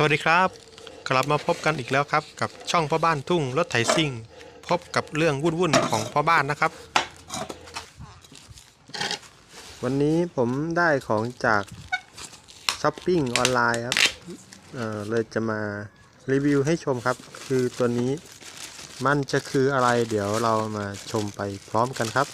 สวัสดีครับ กลับมาพบกันอีกแล้วครับ กับช่องพ่อบ้านทุ่งรถไถซิ่ง พบกับเรื่องวุ่นๆของพ่อบ้านนะครับ วันนี้ผมได้ของจากช้อปปิ้งออนไลน์ครับเอ่อเลยจะมารีวิวให้ชมครับ คือตัวนี้มันจะคืออะไรเดี๋ยวเรามาชมไปพร้อมกันครับ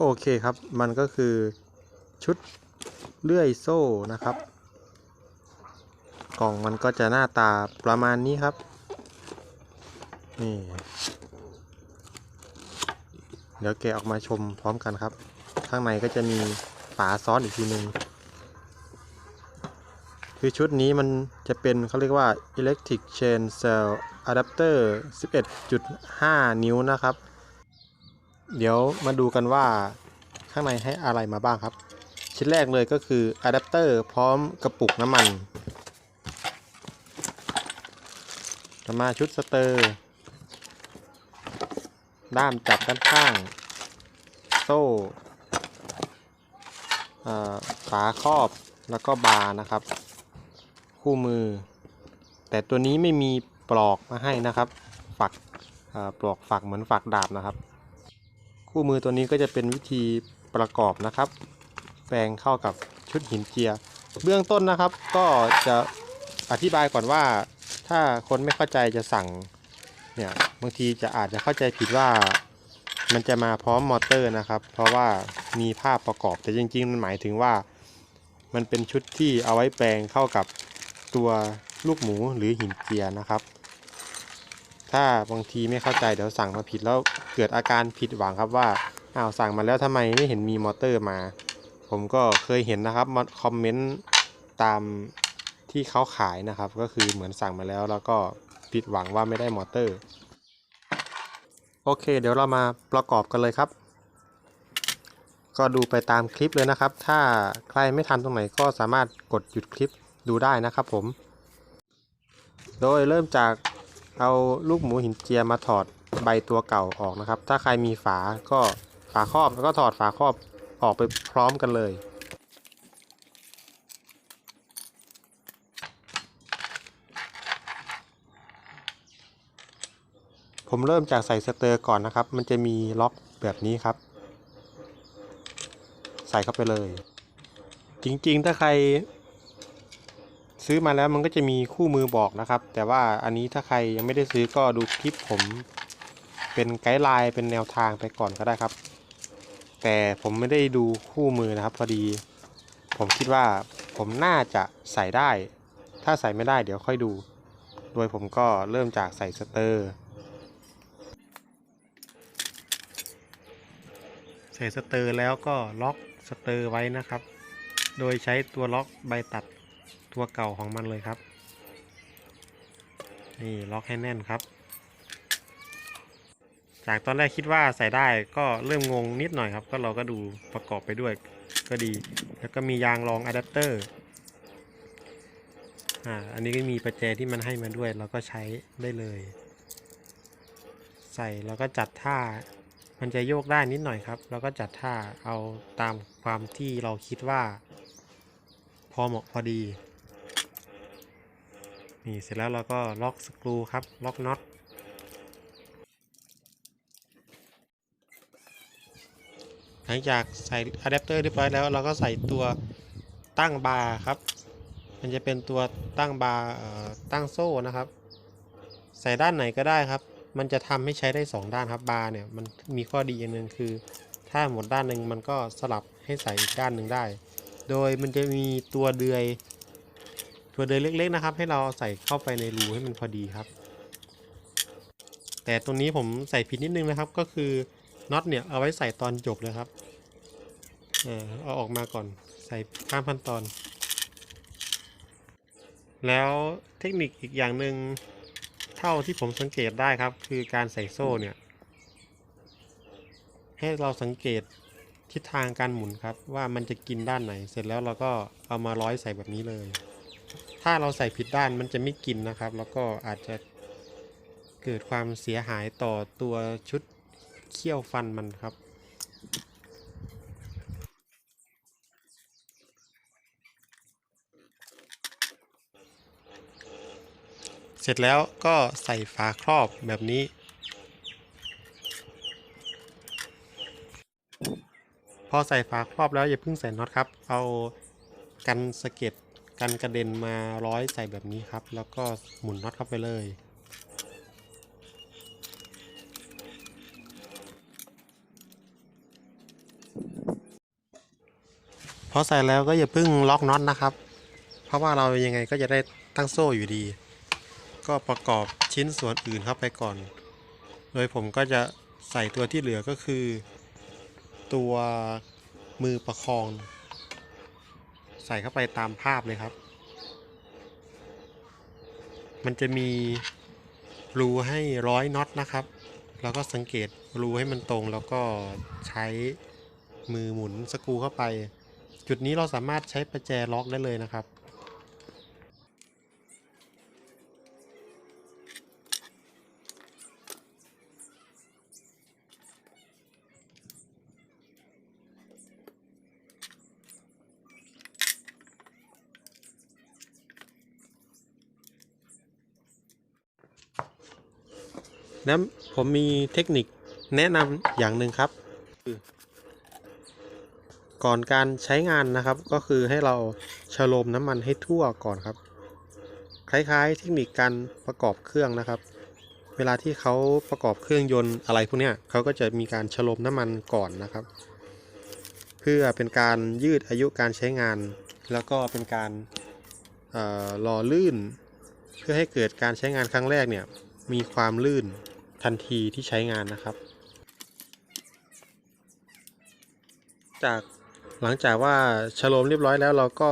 โอเคครับ มันก็คือชุดเลื่อยโซ่นะครับ กล่องมันก็จะหน้าตาประมาณนี้ครับ นี่ เดี๋ยวแกะออกมาชมพร้อมกันครับ ข้างในก็จะมีฝาซ้อนอีกทีหนึ่งคือชุดนี้มันจะเป็นเขาเรียกว่า electric chain cell adapter 11.5 นิ้วนะครับ เดี๋ยวมาดูกันว่าข้างในให้อะไรมาบ้างครับ ชิ้นแรกเลยก็คืออะแดปเตอร์พร้อมกระปุกน้ำมันต่อมาชุดสเตอร์ ด้ามจับด้านข้าง โซ่เอ่อฝาครอบแล้วก็บาร์นะครับ คู่มือ แต่ตัวนี้ไม่มีปลอกมาให้นะครับ ฝักปลอกฝักเหมือนฝักดาบนะครับ คู่มือตัวนี้ก็จะเป็นวิธีประกอบนะครับ แปลงเข้ากับชุดหินเจีย เบื้องต้นนะครับ ก็จะอธิบายก่อนว่า ถ้าคนไม่เข้าใจจะสั่งเนี่ยบางทีจะอาจจะเข้าใจผิดว่ามันจะมาพร้อมมอเตอร์นะครับ เพราะว่ามีภาพประกอบแต่จริง ๆ มันหมายถึงว่า มันเป็นชุดที่เอาไว้แปลงเข้ากับตัวลูกหมูหรือหินเจียนะครับ ถ้าบางทีไม่เข้าใจเดี๋ยวสั่งมาผิดแล้วเกิดอาการผิดหวังครับว่าอ้าวสั่งมาแล้วทำไมไม่เห็นมีมอเตอร์มา ผมก็เคยเห็นนะครับมาคอมเมนต์ตามที่เขาขายนะครับ ก็คือเหมือนสั่งมาแล้วแล้วก็ผิดหวังว่าไม่ได้มอเตอร์ โอเค เดี๋ยวเรามาประกอบกันเลยครับ ก็ดูไปตามคลิปเลยนะครับ ถ้าใครไม่ทันตรงไหนก็สามารถกดหยุดคลิปดูได้นะครับผม โดยเริ่มจาก เอาลูกหมูหินเจียมาถอดใบตัวเก่าออกนะครับ ถ้าใครมีฝาก็ฝาครอบแล้วก็ถอดฝาครอบออกไปพร้อมกันเลย ผมเริ่มจากใส่สเตอร์ก่อนนะครับ มันจะมีล็อกแบบนี้ครับ ใส่เข้าไปเลย จริงๆ ถ้าใคร ซื้อมาแล้วมันก็จะมีคู่มือบอกนะครับ แต่ว่าอันนี้ถ้าใครยังไม่ได้ซื้อก็ดูคลิปผมเป็นไกด์ไลน์เป็นแนวทางไปก่อนก็ได้ครับ แต่ผมไม่ได้ดูคู่มือนะครับ พอดี ผมคิดว่าผมน่าจะใส่ได้ ถ้าใส่ไม่ได้เดี๋ยวค่อยดู โดยผมก็เริ่มจากใส่สเตอร์ใส่สเตอร์แล้วก็ล็อกสเตอร์ไว้นะครับ โดยใช้ตัวล็อกใบตัด ตัวเก่าของมันเลยครับ นี่ล็อกให้แน่นครับ จากตอนแรกคิดว่าใส่ได้ก็เริ่มงงนิดหน่อยครับ ก็เราก็ดูประกอบไปด้วยก็ดี แล้วก็มียางรองอะแดปเตอร์อ่าอันนี้ก็มีประแจที่มันให้มาด้วย เราก็ใช้ได้เลย ใส่แล้วก็จัดท่ามันจะโยกได้นิดหน่อยครับ แล้วก็จัดท่าเอาตามความที่เราคิดว่า อเหมาะพอดี นี่เสร็จแล้วเราก็ล็อกสกรูครับ ล็อกน็อตหลังจากใส่อะแดปเตอร์เรียบร้อยแล้วเราก็ใส่ตัวตั้งบาร์ครับ มันจะเป็นตัวตั้งบาร์ตั้งโซ่นะครับ ใส่ด้านไหนก็ได้ครับ มันจะทำให้ใช้ได้ 2 ด้านครับบาร์เนี่ยมันมีข้อดีอย่างหนึ่งคือ ถ้าหมดด้านหนึ่งมันก็สลับให้ใส่อีกด้านหนึ่งได้ โดยมันจะมีตัวเดือย ตัวเดือยเล็กๆนะครับ ให้เราใส่เข้าไปในรูให้มันพอดีครับ แต่ตรงนี้ผมใส่ผิดนิดนึงนะครับ ก็คือน็อตเนี่ยเอาไว้ใส่ตอนจบเลยครับเอาออกมาก่อนใส่ข้ามขั้นตอน แล้วเทคนิคอีกอย่างหนึ่งเท่าที่ผมสังเกตได้ครับ คือการใส่โซ่เนี่ย ให้เราสังเกต ทิศทางการหมุนครับ ว่ามันจะกินด้านไหน เสร็จแล้วเราก็เอามาร้อยใส่แบบนี้เลย ถ้าเราใส่ผิดด้านมันจะไม่กินนะครับ แล้วก็อาจจะเกิดความเสียหายต่อตัวชุดเขี้ยวฟันมันครับเสร็จแล้วก็ใส่ฝาครอบแบบนี้ อใส่ฝาครอบแล้วอย่าเพิ่งใส่น็อตครับ เอากันสะเก็ดกันกระเด็นมาร้อยใส่แบบนี้ครับ แล้วก็หมุนน็อตเข้าไปเลยพอใส่แล้วก็อย่าเพิ่งล็อกน็อตนะครับ เพราะว่าเรายังไงก็จะได้ตั้งโซ่อยู่ดี ก็ประกอบชิ้นส่วนอื่นเข้าไปก่อน โดยผมก็จะใส่ตัวที่เหลือก็คือ ตัวมือประคอง ใส่เข้าไปตามภาพเลยครับ มันจะมีรูให้ร้อยน็อตนะครับ แล้วก็สังเกตรูให้มันตรงแล้วก็ใช้มือหมุนสกรูเข้าไป จุดนี้เราสามารถใช้ประแจล็อกได้เลยนะครับ แล้วผมมีเทคนิคแนะนำอย่างหนึ่งครับคือก่อนการใช้งานนะครับ ก็คือให้เราชโลมน้ำมันให้ทั่วก่อนครับ คล้ายๆ เทคนิคการประกอบเครื่องนะครับ เวลาที่เขาประกอบเครื่องยนต์อะไรพวกนี้เขาก็จะมีการชโลมน้ำมันก่อนนะครับ เพื่อเป็นการยืดอายุการใช้งาน แล้วก็เป็นการหล่อลื่น เพื่อให้เกิดการใช้งานครั้งแรกเนี่ยมีความลื่น ทันทีที่ใช้งานนะครับ จากหลังจากว่าฉโลมเรียบร้อยแล้วเราก็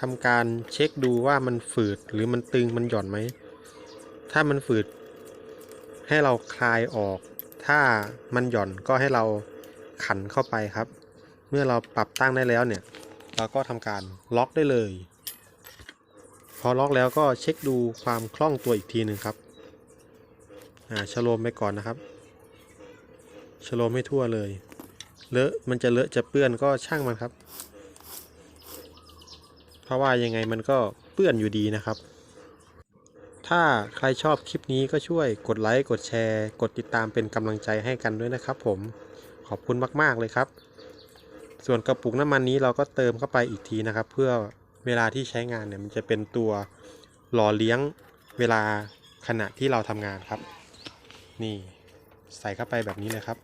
ทำการเช็คดูว่ามันฝืดหรือมันตึงมันหย่อนไหม ถ้ามันฝืด ให้เราคลายออก ถ้ามันหย่อนก็ให้เราขันเข้าไปครับ เมื่อเราปรับตั้งได้แล้วเนี่ย เราก็ทำการล็อกได้เลย พอล็อกแล้วก็เช็คดูความคล่องตัวอีกทีหนึ่งครับ อ่าชโลมไปก่อนนะครับชโลมให้ทั่วเลย เลอะมันจะเลอะจะเปื้อนก็ช่างมันครับ เพราะว่ายังไงมันก็เปื้อนอยู่ดีนะครับ ถ้าใครชอบคลิปนี้ก็ช่วยกดไลค์กดแชร์ กดติดตามเป็นกำลังใจให้กันด้วยนะครับ ผมขอบคุณมาก ๆ เลยครับ ส่วนกระปุกน้ำมันนี้เราก็เติมเข้าไปอีกทีนะครับ เพื่อเวลาที่ใช้งานเนี่ยมันจะเป็นตัวหล่อเลี้ยงเวลาขณะที่เราทำงานครับ นี่ใส่เข้าไปแบบนี้เลยครับ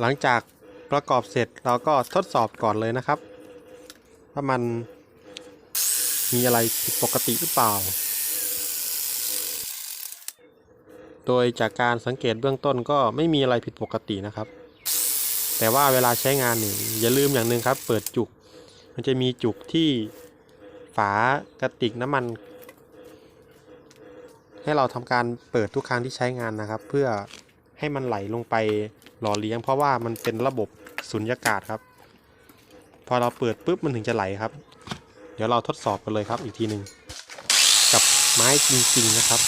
หลังจากประกอบเสร็จเราก็ทดสอบก่อนเลยนะครับ ว่ามันมีอะไรผิดปกติหรือเปล่า โดยจากการสังเกตเบื้องต้นก็ไม่มีอะไรผิดปกตินะครับ แต่ว่าเวลาใช้งานนี่อย่าลืมอย่างหนึ่งครับ เปิดจุก มันจะมีจุกที่ฝากระติกน้ำมัน ให้เราทำการเปิดทุกครั้งที่ใช้งานนะครับ เพื่อให้มันไหลลงไปหล่อเลี้ยง เพราะว่ามันเป็นระบบสุญญากาศครับ พอเราเปิดปุ๊บมันถึงจะไหลครับ เดี๋ยวเราทดสอบกันเลยครับอีกทีหนึ่งกับไม้จริงๆนะครับ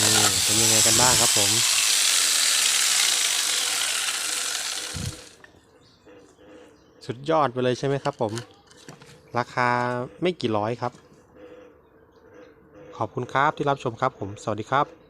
นี่เป็นยังไงกันบ้างครับผมสุดยอดไปเลยใช่ไหมครับผม ราคาไม่กี่ร้อยครับ ขอบคุณครับที่รับชมครับผม สวัสดีครับ